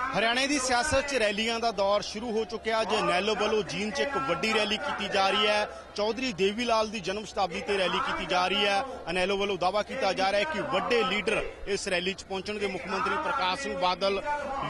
ਹਰਿਆਣੇ ਦੀ ਸਿਆਸਤ 'ਚ ਰੈਲੀਆਂ ਦਾ ਦੌਰ ਸ਼ੁਰੂ ਹੋ ਚੁੱਕਿਆ। ਅੱਜ ਨੈਲੋ ਵੱਲੋਂ ਜੀਨ 'ਚ ਇੱਕ ਵੱਡੀ ਰੈਲੀ ਕੀਤੀ ਜਾ ਰਹੀ ਹੈ। ਚੌਧਰੀ ਦੇਵੀ ਲਾਲ ਦੀ ਜਨਮ ਸ਼ਤਾਬਦੀ ਤੇ ਰੈਲੀ ਕੀਤੀ ਜਾ ਰਹੀ ਹੈ। ਅਨੈਲੋ ਵੱਲੋਂ ਦਾਅਵਾ ਕੀਤਾ ਜਾ ਰਿਹਾ ਹੈ ਕਿ ਵੱਡੇ ਲੀਡਰ ਇਸ ਰੈਲੀ 'ਚ ਪਹੁੰਚਣਗੇ। ਮੁੱਖ ਮੰਤਰੀ ਪ੍ਰਕਾਸ਼ ਸਿੰਘ ਬਾਦਲ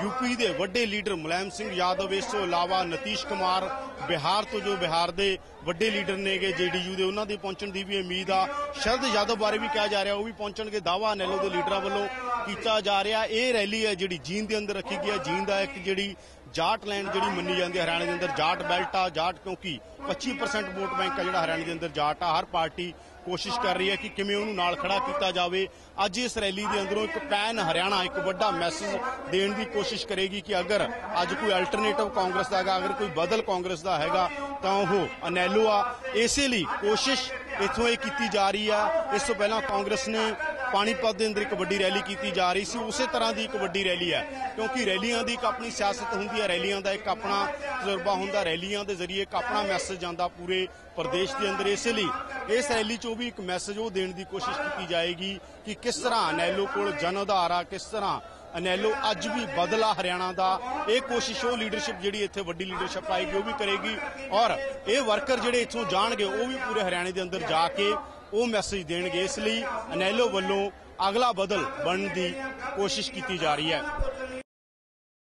ਯੂਪੀ ਦੇ ਵੱਡੇ ਲੀਡਰ ਮੁਲਾਇਮ ਸਿੰਘ ਯਾਦਵ, ਇਸ ਤੋਂ ਇਲਾਵਾ ਨਤੀਸ਼ ਕੁਮਾਰ ਬਿਹਾਰ ਤੋਂ ਜੋ ਬਿਹਾਰ ਦੇ ਵੱਡੇ ਲੀਡਰ ਨੇਗੇ, ਜੇਡੀਯੂ ਦੇ ਉਹਨਾਂ ਦੇ ਪਹੁੰਚਣ ਦੀ ਵੀ ਉਮੀਦ ਆ। ਸ਼ਰਦ ਯਾਦਵ ਬਾਰੇ ਵੀ ਕਿਹਾ ਜਾ ਰਿਹਾ, ਉਹ ਵੀ ਪਹੁੰਚਣਗੇ। ਦਾਅਵਾ ਅਨੈਲੋ ਦੇ ਲੀਡਰਾਂ ਵੱਲੋਂ ਕੀਤਾ ਜਾ ਰਿਹਾ। ਇਹ ਰੈਲੀ ਹੈ ਜਿਹੜੀ ਜੀਨ ਦੇ ਅੰਦਰ ਰੱਖੀ ਗਈ ਹੈ ਜੀਨ ਦਾ ਇੱਕ ਜਿਹੜੀ ਜਾਟ ਲੈਂਡ ਜਿਹੜੀ ਮੰਨੀ ਜਾਂਦੀ ਹੈ, ਹਰਿਆਣਾ ਦੇ ਅੰਦਰ ਜਾਟ ਬੈਲਟ ਆ, ਜਾਟ ਕਿਉਂਕਿ 25% ਵੋਟ ਬੈਂਕ ਆ ਜਿਹੜਾ ਹਰਿਆਣਾ ਦੇ ਅੰਦਰ ਜਾਟ ਆ। ਹਰ ਪਾਰਟੀ ਕੋਸ਼ਿਸ਼ ਕਰ ਰਹੀ ਹੈ ਕਿ ਕਿਵੇਂ ਉਹਨੂੰ ਨਾਲ ਖੜਾ ਕੀਤਾ ਜਾਵੇ। ਅੱਜ ਇਸ ਰੈਲੀ ਦੇ ਅੰਦਰੋਂ ਇੱਕ ਪੈਨ ਹਰਿਆਣਾ, ਇੱਕ ਵੱਡਾ ਮੈਸੇਜ ਦੇਣ ਦੀ ਕੋਸ਼ਿਸ਼ ਕਰੇਗੀ ਕਿ ਅਗਰ ਅੱਜ ਕੋਈ ਅਲਟਰਨੇਟਿਵ ਕਾਂਗਰਸ ਦਾ ਹੈਗਾ, ਅਗਰ ਕੋਈ ਬਦਲ ਕਾਂਗਰਸ ਦਾ ਹੈਗਾ, ਤਾਂ ਉਹ ਅਨੈਲੋ ਆ। ਇਸੇ ਲਈ ਕੋਸ਼ਿਸ਼ ਇਥੋਂ ਇਹ ਕੀਤੀ ਜਾ ਰਹੀ ਆ। ਇਸ ਤੋਂ ਪਹਿਲਾਂ ਕਾਂਗਰਸ ਨੇ ਪਾਣੀਪਤ ਦੇ ਅੰਦਰ ਇੱਕ ਵੱਡੀ ਰੈਲੀ ਕੀਤੀ ਜਾ ਰਹੀ ਸੀ। ਉਸੇ ਤਰ੍ਹਾਂ ਦੀ ਇੱਕ ਵੱਡੀ ਰੈਲੀ ਹੈ, ਕਿਉਂਕਿ ਰੈਲੀਆਂ ਦੀ ਇੱਕ ਆਪਣੀ ਸਿਆਸਤ ਹੁੰਦੀ ਹੈ। ਰੈਲੀਆਂ ਦਾ ਇੱਕ ਆਪਣਾ ਤਜਰਬਾ ਹੁੰਦਾ, ਰੈਲੀਆਂ ਦੇ ਜ਼ਰੀਏ ਇੱਕ ਆਪਣਾ ਮੈਸੇਜ ਜਾਂਦਾ ਪੂਰੇ ਪ੍ਰਦੇਸ਼ ਦੇ ਅੰਦਰ। ਇਸੇ ਲਈ ਇਸ ਰੈਲੀ 'ਚੋਂ ਵੀ ਇੱਕ ਮੈਸੇਜ ਉਹ ਦੇਣ ਦੀ ਕੋਸ਼ਿਸ਼ ਕੀਤੀ ਜਾਏਗੀ ਕਿ ਕਿਸ ਤਰ੍ਹਾਂ ਅਨੈਲੋ ਕੋਲ ਜਨ ਆਧਾਰ ਆ ਕਿਸ ਤਰ੍ਹਾਂ ਅਨੈਲੋ ਅੱਜ ਵੀ ਬਦਲਾ ਹਰਿਆਣਾ ਦਾ, ਇਹ ਕੋਸ਼ਿਸ਼ ਉਹ ਲੀਡਰਸ਼ਿਪ ਜਿਹੜੀ ਇੱਥੇ ਵੱਡੀ ਲੀਡਰਸ਼ਿਪ ਆਏਗੀ ਉਹ ਵੀ ਕਰੇਗੀ। ਔਰ ਇਹ ਵਰਕਰ ਜਿਹੜੇ ਇੱਥੋਂ ਜਾਣਗੇ, ਉਹ ਵੀ ਪੂਰੇ ਹਰਿਆਣੇ ਦੇ ਅੰਦਰ ਜਾ ਕੇ ਉਹ ਮੈਸੇਜ ਦੇਣਗੇ। ਇਸ ਲਈ ਅਨੈਲੋ ਵੱਲੋਂ ਅਗਲਾ ਬਦਲ ਬਣਨ ਦੀ ਕੋਸ਼ਿਸ਼ ਕੀਤੀ ਜਾ ਰਹੀ ਹੈ।